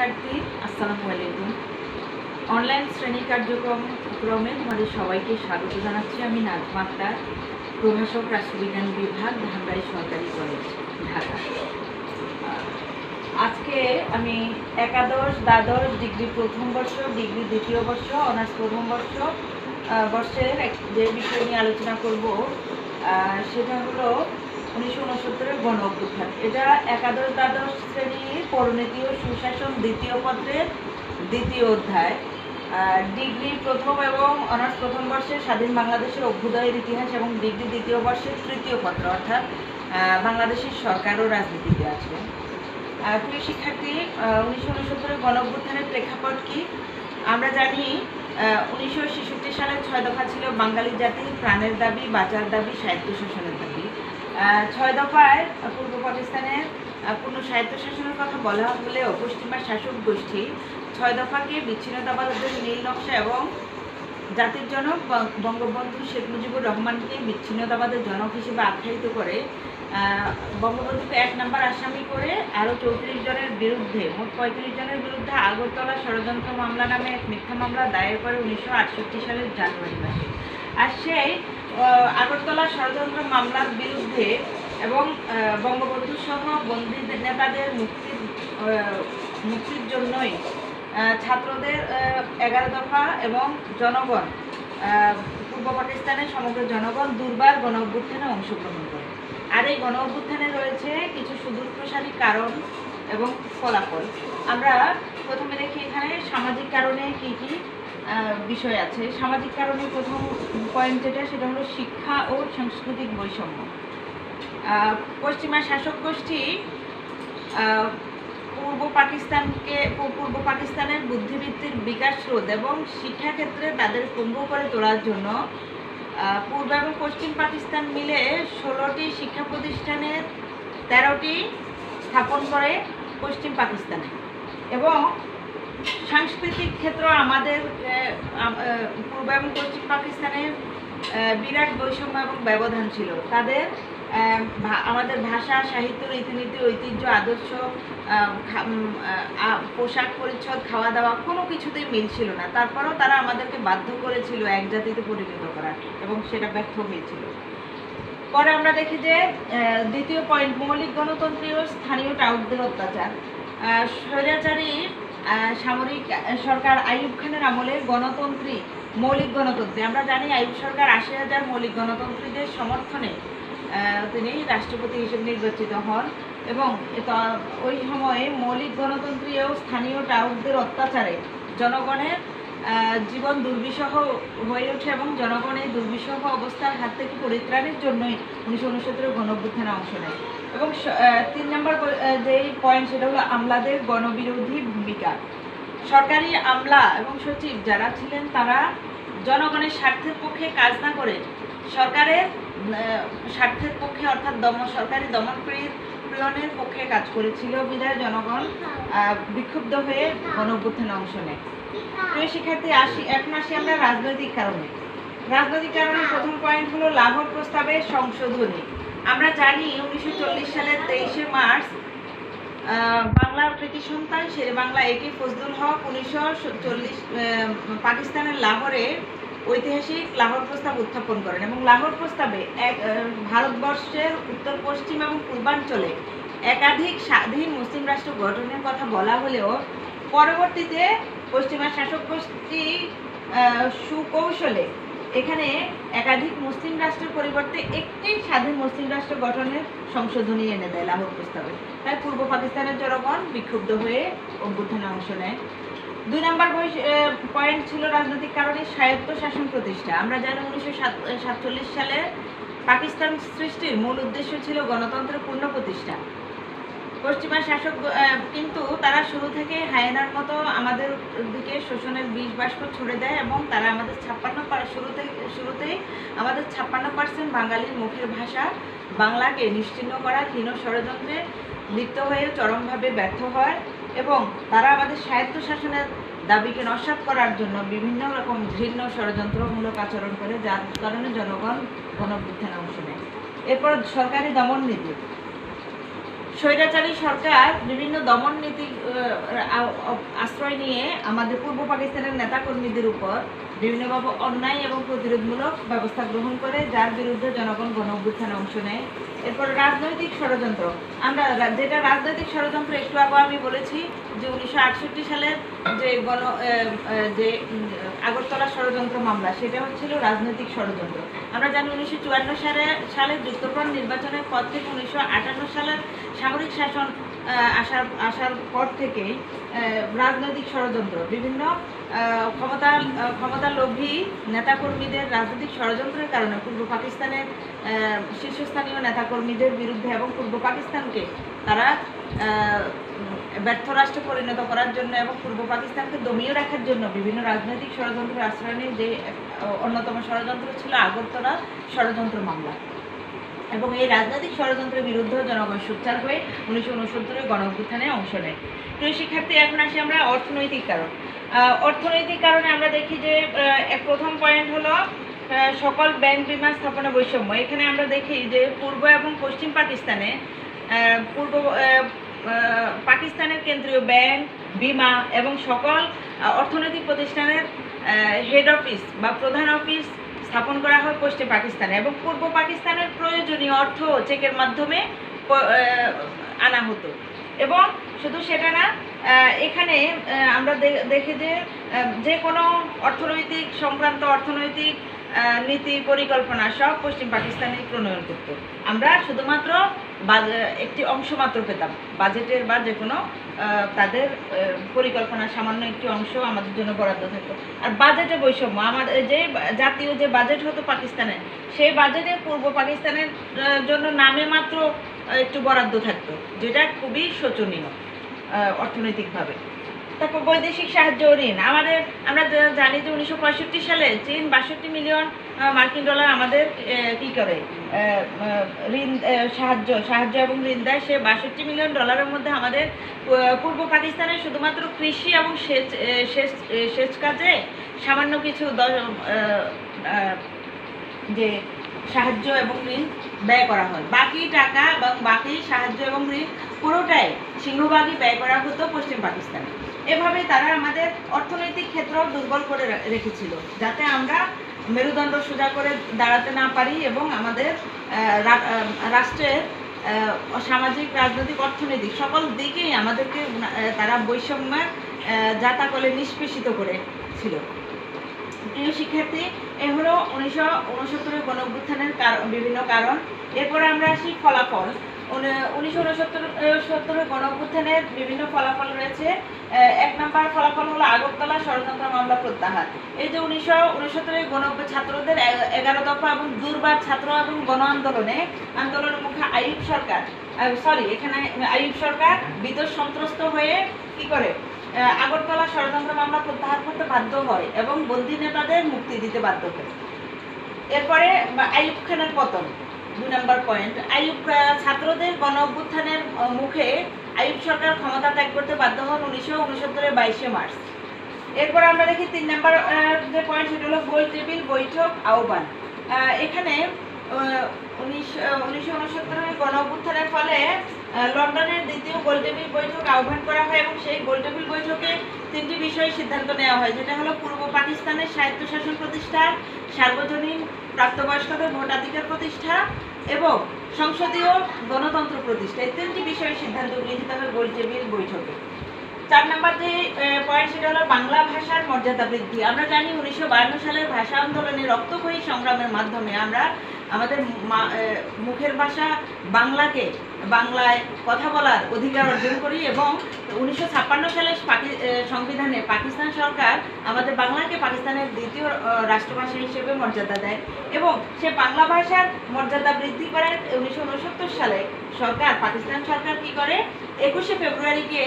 শিক্ষার্থী, আসসালামু আলাইকুম। অনলাইন শ্রেণি কার্যক্রম ক্রমে তোমাদের সবাইকে স্বাগত জানাচ্ছি আমি নাজমা প্রভাষক রাষ্ট্রবিজ্ঞান বিভাগ, ধানবাড়ি সরকারি কলেজ, ঢাকা। আজকে আমি একাদশ, দ্বাদশ ডিগ্রি প্রথম বর্ষ, ডিগ্রি দ্বিতীয় বর্ষ, অনার্স প্রথম বর্ষ বর্ষের যে বিষয় নিয়ে আলোচনা করব সেটা হলো উনিশশো উনসত্তরের গণ অভ্যুত্থান। এটা একাদশ দ্বাদশ শ্রেণির পরিণতি ও সুশাসন দ্বিতীয় পত্রের দ্বিতীয় অধ্যায়। ডিগ্রি প্রথম এবং অনার্স প্রথম বর্ষের স্বাধীন বাংলাদেশের অভ্যুদয়ের ইতিহাস এবং ডিগ্রি দ্বিতীয় বর্ষের তৃতীয় পত্র, অর্থাৎ বাংলাদেশের সরকার ও রাজনীতিতে আছে প্রিয় শিক্ষার্থী উনিশশো উনসত্তরের গণ অভ্যুত্থানের প্রেক্ষাপট কি? আমরা জানি উনিশশো ছেষট্টি সালে ছয় দফা ছিল বাঙালি জাতির প্রাণের দাবি, বাঁচার দাবি সাহিত্য শাসনের দাবি। ছয় দফায়, পূর্ব পাকিস্তানের পূর্ণ সাহিত্য শাসনের কথা বলা হলেও পশ্চিমা শাসক গোষ্ঠী ছয় দফাকে বিচ্ছিন্নতাবাদের নীল নকশা এবং জাতির জনক বঙ্গবন্ধু শেখ মুজিবুর রহমানকে বিচ্ছিন্নতাবাদের জনক হিসেবে আখ্যায়িত করে বঙ্গবন্ধুকে এক নম্বর আসামি করে আরও চৌত্রিশ জনের বিরুদ্ধে, মোট পঁয়ত্রিশ জনের বিরুদ্ধে আগরতলা ষড়যন্ত্র মামলা নামে এক মিথ্যা মামলা দায়ের করে উনিশশো আটষট্টি সালের জানুয়ারি মাসে। আর সেই আগরতলা ষড়যন্ত্র মামলার বিরুদ্ধে এবং বঙ্গবন্ধু সহ বন্দী নেতাদের মুক্তির মুক্তির জন্যই ছাত্রদের এগারো দফা এবং জনগণ পূর্ব পাকিস্তানের সমগ্র জনগণ দুর্বার গণ অভ্যুত্থানে অংশগ্রহণ করে। আর এই গণ অভ্যুত্থানে রয়েছে কিছু সুদূরপ্রসারী কারণ এবং ফলাফল। আমরা প্রথমে দেখি এখানে সামাজিক কারণে কি কি বিষয় আছে। সামাজিক কারণে প্রথম পয়েন্ট যেটা, সেটা হলো শিক্ষা ও সাংস্কৃতিক বৈষম্য। পশ্চিমা শাসক গোষ্ঠী পূর্ব পাকিস্তানকে পূর্ব পাকিস্তানের বুদ্ধিবৃত্তির বিকাশ রোধ এবং শিক্ষাক্ষেত্রে তাদের কুম্ভ করে তোলার জন্য পূর্ব এবং পশ্চিম পাকিস্তান মিলে ষোলোটি শিক্ষা প্রতিষ্ঠানের তেরোটি স্থাপন করে পশ্চিম পাকিস্তানে। এবং সাংস্কৃতিক ক্ষেত্র আমাদের পূর্ব এবং পশ্চিম পাকিস্তানের বিরাট বৈষম্য এবং ব্যবধান ছিল। তাদের আমাদের ভাষা, সাহিত্য, রীতিনীতি, ঐতিহ্য, আদর্শ পোশাক পরিচ্ছদ খাওয়া দাওয়া কোনো কিছুতেই মিল ছিল না। তারপরেও তারা আমাদেরকে বাধ্য করেছিল এক জাতিতে পরিণত করার এবং সেটা ব্যর্থ হয়েছিল। পরে আমরা দেখি যে দ্বিতীয় পয়েন্ট মৌলিক গণতন্ত্রী ও স্থানীয় টাউটদের অত্যাচার। স্বৈরাচারী সামরিক সরকার আইয়ুব খানের আমলে গণতন্ত্রী, মৌলিক গণতন্ত্রী। আমরা জানি আইয়ুব সরকার আশি হাজার মৌলিক গণতন্ত্রীদের সমর্থনে তিনি রাষ্ট্রপতি হিসেবে নির্বাচিত হন এবং ওই সময়ে মৌলিক গণতন্ত্রী ও স্থানীয় টাউকদের অত্যাচারে জনগণের জীবন দুর্বিষহ হয়ে ওঠে এবং জনগণের দুর্বিষহ অবস্থার হাত থেকে পরিত্রাণের জন্যই উনিশশো উনসত্তরের গণঅভ্যুত্থানে অংশ নেয়। এবং তিন নম্বর যেই পয়েন্ট সেটা হলো আমলাদের গণবিরোধী ভূমিকা। সরকারি আমলা এবং সচিব যারা ছিলেন তারা জনগণের স্বার্থের পক্ষে কাজ না করে সরকারের স্বার্থের পক্ষে অর্থাৎ দম সরকারি দমন প্রিয়- প্রিয়নের পক্ষে কাজ করেছিল বিধায় জনগণ বিক্ষুব্ধ হয়ে গণ অংশ নেয়। প্রিয় শিক্ষার্থী, আসি, এখন আসি আমরা রাজনৈতিক কারণে। রাজনৈতিক কারণে প্রথম পয়েন্ট হলো লাহোর প্রস্তাবে সংশোধনী। আমরা জানি উনিশশো চল্লিশ সালের তেইশে মার্চ বাংলার কৃতি সন্তান শেরে বাংলা একে ফজলুল হক উনিশশো চল্লিশ পাকিস্তানের লাহোরে ঐতিহাসিক লাহোর প্রস্তাব উত্থাপন করেন এবং লাহোর প্রস্তাবে এক ভারতবর্ষের উত্তর, পশ্চিম এবং পূর্বাঞ্চলে একাধিক স্বাধীন মুসলিম রাষ্ট্র গঠনের কথা বলা হলেও পরবর্তীতে পশ্চিমা শাসক গোষ্ঠী সুকৌশলে এখানে একাধিক মুসলিম রাষ্ট্রের পরিবর্তে একটি স্বাধীন মুসলিম রাষ্ট্র গঠনের সংশোধনী এনে দেয় লাহোর প্রস্তাবে। তাই পূর্ব পাকিস্তানের জনগণ বিক্ষুব্ধ হয়ে অভ্যুত্থানে অংশ নেয়। দুই নম্বর পয়েন্ট ছিল রাজনৈতিক কারণে স্বায়ত্ত শাসন প্রতিষ্ঠা। আমরা জানি উনিশশো সাতচল্লিশ সালে পাকিস্তান সৃষ্টির মূল উদ্দেশ্য ছিল গণতন্ত্রের পূর্ণ প্রতিষ্ঠা। পশ্চিমা শাসক কিন্তু তারা শুরু থেকে হায়নার মতো আমাদের দিকে শোষণের বিষ বাষ্প ছুড়ে দেয় এবং তারা আমাদের ছাপ্পান্ন শুরু থেকে শুরুতেই আমাদের ছাপ্পান্ন পার্সেন্ট বাঙালির মুখের ভাষা বাংলাকে নিশ্চিহ্ন করার হীন ষড়যন্ত্রে লিপ্ত হয়ে চরমভাবে ব্যর্থ হয় এবং তারা আমাদের সাহিত্য শাসনের দাবিকে নস্বাত করার জন্য বিভিন্ন রকম ঘৃণ্য ষড়যন্ত্রমূলক আচরণ করে, যার কারণে জনগণ গণঅভ্যুত্থানে অংশ নেয়। এরপর সরকারি দমন নীতি। স্বৈরাচারী সরকার বিভিন্ন দমন নীতি আশ্রয় নিয়ে আমাদের পূর্ব পাকিস্তানের নেতাকর্মীদের উপর বিভিন্নভাবে অন্যায় এবং প্রতিরোধমূলক ব্যবস্থা গ্রহণ করে, যার বিরুদ্ধে জনগণ গণ অভ্যুত্থানে অংশ নেয়। এরপর রাজনৈতিক ষড়যন্ত্র। আমরা যেটা রাজনৈতিক ষড়যন্ত্র, একটু আগে আমি বলেছি যে উনিশশো আটষট্টি সালের যে গণ যে আগরতলা ষড়যন্ত্র মামলা, সেটা হচ্ছিল রাজনৈতিক ষড়যন্ত্র। আমরা জানি উনিশশো চুয়ান্ন সালে সালে যুক্তফ্রন্ট নির্বাচনের পর থেকে উনিশশো আটান্ন সালের সামরিক শাসন আসার আসার পর থেকেই রাজনৈতিক ষড়যন্ত্র বিভিন্ন ক্ষমতা আহ, লোভী নেতাকর্মীদের রাজনৈতিক ষড়যন্ত্রের কারণে পূর্ব পাকিস্তানের শীর্ষস্থানীয় নেতাকর্মীদের বিরুদ্ধে এবং পূর্ব পাকিস্তানকে তারা ব্যর্থ রাষ্ট্রে পরিণত করার জন্য এবং পূর্ব পাকিস্তানকে দমিয়ে রাখার জন্য বিভিন্ন রাজনৈতিক ষড়যন্ত্রের আশ্রয় নিয়ে যে অন্যতম ষড়যন্ত্র ছিল আগরতলা ষড়যন্ত্র মামলা। এবং এই রাজনৈতিক ষড়যন্ত্রের বিরুদ্ধে জনগণ সোচ্চার হয়ে উনিশশো উনসত্তরের গণ অভ্যুত্থানে অংশ নেয়। প্রিয় শিক্ষার্থী, এখন আসি আমরা অর্থনৈতিক কারণ। অর্থনৈতিক কারণে আমরা দেখি যে প্রথম পয়েন্ট হলো সকল ব্যাংক বিমা স্থাপনা বৈষম্য। এখানে আমরা দেখি যে, পূর্ব এবং পশ্চিম পাকিস্তানে পূর্ব পাকিস্তানের কেন্দ্রীয় ব্যাংক, বিমা এবং সকল অর্থনৈতিক প্রতিষ্ঠানের হেড অফিস বা প্রধান অফিস স্থাপন করা হয় পশ্চিম পাকিস্তানে এবং পূর্ব পাকিস্তানের প্রয়োজনীয় অর্থ চেকের মাধ্যমে আনা হতো। এবং শুধু সেটা না এখানে আমরা দেখি যে যে কোনো অর্থনৈতিক, সংক্রান্ত অর্থনৈতিক নীতি পরিকল্পনা সব পশ্চিম পাকিস্তানেই প্রণয়ন করত। আমরা শুধুমাত্র একটি অংশ মাত্র পেতাম। বাজেটের বা যে কোনো তাদের আহ, পরিকল্পনার সামান্য একটি অংশ আমাদের জন্য বরাদ্দ থাকতো। আর বাজেটে বৈষম্য আমাদের যে জাতীয় যে বাজেট হতো পাকিস্তানে সেই বাজেটে পূর্ব পাকিস্তানের জন্য নামে মাত্র একটু বরাদ্দ থাকতো যেটা খুবই শোচনীয় অর্থনৈতিকভাবে। তারপর বৈদেশিক সাহায্য ঋণ। আমাদের আমরা জানি যে উনিশশো পঁয়ষট্টি সালে চীন বাষট্টি মিলিয়ন মার্কিন ডলার আমাদের কি করে ঋণ সাহায্য সাহায্য এবং ঋণ দেয়। সে বাষট্টি মিলিয়ন ডলারের মধ্যে আমাদের পূর্ব পাকিস্তানে শুধুমাত্র কৃষি এবং সেচ সেচ সেচ কাজে সামান্য কিছু দ- আহ, আহ, যে সাহায্য এবং ঋণ ব্যয় করা হয়। বাকি টাকা এবং বাকি সাহায্য এবং ঋণ পুরোটাই সিংহভাগই ব্যয় করা হতো পশ্চিম পাকিস্তানে। এভাবে তারা আমাদের অর্থনৈতিক ক্ষেত্র দুর্বল করে রেখেছিল যাতে আমরা মেরুদণ্ড সোজা করে দাঁড়াতে না পারি এবং আমাদের রাষ্ট্রের সামাজিক রাজনৈতিক অর্থনৈতিক সকল দিকেই আমাদেরকে তারা বৈষম্যের আহ, জাতাকলে নিষ্পেষিত করেছিল। প্রিয় শিক্ষার্থী এ হলো উনিশশো উনসত্তরের গণ কারণ বিভিন্ন কারণ। এরপরে আমরা আসি ফলাফল। উনিশশো উনসত্তর সত্তরের গণ বিভিন্ন ফলাফল রয়েছে। এক নম্বর ফলাফল হলো আগরতলা ষড়যন্ত্র মামলা প্রত্যাহার। এই যে উনিশশো উনসত্তরের গণ ছাত্রদের এগারো দফা এবং দুর্বার ছাত্র এবং গণ আন্দোলনে আন্দোলনের মুখে আইয়ুব সরকার সরি এখানে আইয়ুব সরকার বিদ্যুৎ সন্ত্রস্ত হয়ে কি করে? আগরতলা ষড়যন্ত্র মামলা প্রত্যাহার করতে বাধ্য হয় এবং বন্দী নেতাদের মুক্তি দিতে বাধ্য হয় এরপরে আইয়ুব খানের পতন দুই নম্বর পয়েন্ট আইয়ুব ছাত্রদের গণ অভ্যুত্থানের মুখে আইয়ুব সরকার ক্ষমতা ত্যাগ করতে বাধ্য হন উনিশশো উনসত্তরের বাইশে মার্চ। এরপর আমরা দেখি তিন নম্বর যে পয়েন্ট সেটা হলো গোল টেবিল বৈঠক আহ্বান। আহ, এখানে উনিশশো ফলে লন্ডনের দ্বিতীয় গোল টেবিল বৈঠক আহ্বান করা হয় এবং সেই গোল টেবিল বৈঠকে তিনটি বিষয়ে সিদ্ধান্ত নেওয়া হয়। যেটা হলো পূর্ব পাকিস্তানের স্বায়ত্তশাসন প্রতিষ্ঠা সার্বজনীন, প্রাপ্তবয়স্কদের ভোটাধিকার প্রতিষ্ঠা এবং সংসদীয় গণতন্ত্র প্রতিষ্ঠা। এই তিনটি বিষয়ে সিদ্ধান্ত গৃহীত হয় গোল টেবিল বৈঠকে। চার নাম্বার যে পয়েন্ট সেটা হলো বাংলা ভাষার মর্যাদা বৃদ্ধি। আমরা জানি উনিশশো বায়ান্ন সালের ভাষা আন্দোলনে রক্তক্ষয়ী সংগ্রামের মাধ্যমে আমরা আমাদের মুখের ভাষা বাংলাকে, বাংলায় কথা বলার অধিকার অর্জন করি এবং উনিশশো ছাপ্পান্ন সালে সংবিধানে পাকিস্তান সরকার আমাদের বাংলাকে পাকিস্তানের দ্বিতীয় রাষ্ট্রভাষা হিসেবে মর্যাদা দেয় এবং সে বাংলা ভাষার মর্যাদা বৃদ্ধি করে উনিশশো সালে সরকার, পাকিস্তান সরকার কি করে? একুশে ফেব্রুয়ারিকে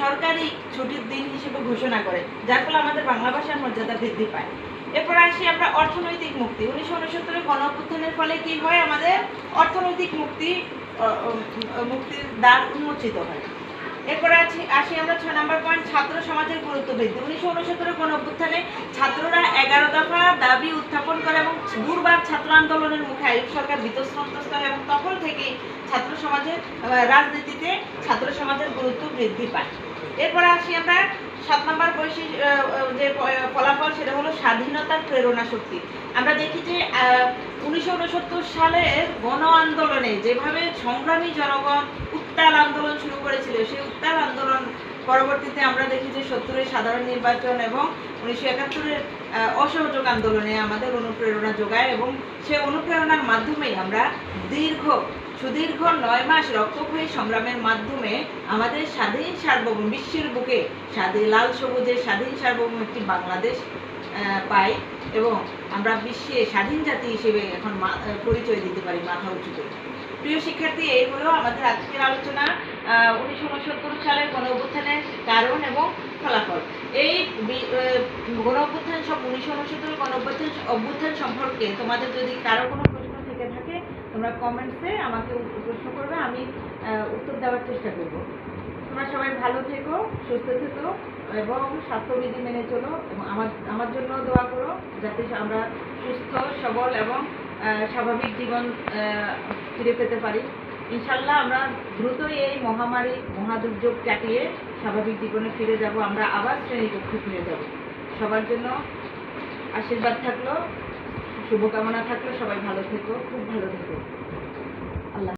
সরকারি ছুটির দিন হিসেবে ঘোষণা করে, যার ফলে আমাদের বাংলা ভাষার মর্যাদা বৃদ্ধি পায়। এরপর আসি আমরা অর্থনৈতিক মুক্তি। উনিশশো উনসত্তরের গণ অভ্যুত্থানের ফলে কি হয়? আমাদের অর্থনৈতিক মুক্তি মুক্তির দ্বার উন্মোচিত হয়। এরপর আছি, আসি আমরা ছয় নম্বর পয়েন্ট ছাত্র সমাজের গুরুত্ব বৃদ্ধি। উনিশশো উনসত্তরের গণ অভ্যুত্থানে ছাত্ররা এগারো দফা দাবি উত্থাপন করে এবং দুর্বার ছাত্র আন্দোলনের মুখে আয়ুব সরকার বিতস্ত্রস্ত হয় এবং তখন থেকেই ছাত্র সমাজের রাজনীতিতে ছাত্র সমাজের গুরুত্ব বৃদ্ধি পায়। এরপরে আসি আমরা সাত নম্বর বৈশিষ্ট্য যে ফলাফল সেটা হলো স্বাধীনতার প্রেরণা শক্তি। আমরা দেখি যে উনিশশো উনসত্তর গণ আন্দোলনে যেভাবে সংগ্রামী জনগণ উত্তাল আন্দোলন শুরু করেছিল, সেই উত্তাল আন্দোলন পরবর্তীতে আমরা দেখি যে সত্তরের সাধারণ নির্বাচন এবং উনিশশো একাত্তরের অসহযোগ আন্দোলনে আমাদের অনুপ্রেরণা যোগায় এবং সে অনুপ্রেরণার মাধ্যমেই আমরা দীর্ঘ, সুদীর্ঘ নয় মাস রক্তক্ষয়ী সংগ্রামের মাধ্যমে আমাদের স্বাধীন সার্বভৌম, বিশ্বের বুকে স্বাধীন, লাল সবুজের স্বাধীন সার্বভৌম একটি বাংলাদেশ পাই এবং আমরা বিশ্বে স্বাধীন জাতি হিসেবে এখন পরিচয় দিতে পারি মাথা উঁচু প্রিয় শিক্ষার্থী, এই হলো আমাদের আজকের আলোচনা। উনিশশো উনসত্তর সালের গণ অভ্যুত্থানের কারণ এবং ফলাফল। এই গণ অভ্যুত্থান সব উনিশশো উনসত্তর গণ অভ্যুত্থান অভ্যুত্থান সম্পর্কে তোমাদের যদি কারও কোনো প্রশ্ন থেকে থাকে, তোমরা কমেন্টসে আমাকে প্রশ্ন করবে, আমি উত্তর দেওয়ার চেষ্টা করব। তোমরা সবাই ভালো থেকো, সুস্থ থেকো এবং স্বাস্থ্যবিধি মেনে চলো এবং আমার আমার জন্য দোয়া করো যাতে আমরা সুস্থ, সবল এবং স্বাভাবিক জীবন ফিরে পেতে পারি। ইনশাল্লাহ আমরা দ্রুতই এই মহামারী মহাদুর্যোগ কাটিয়ে স্বাভাবিক জীবনে ফিরে যাব, আমরা আবার শ্রেণীকক্ষে ফিরে যাব। সবার জন্য আশীর্বাদ থাকল, শুভকামনা থাকল, সবাই ভালো থেকো, খুব ভালো থেকো।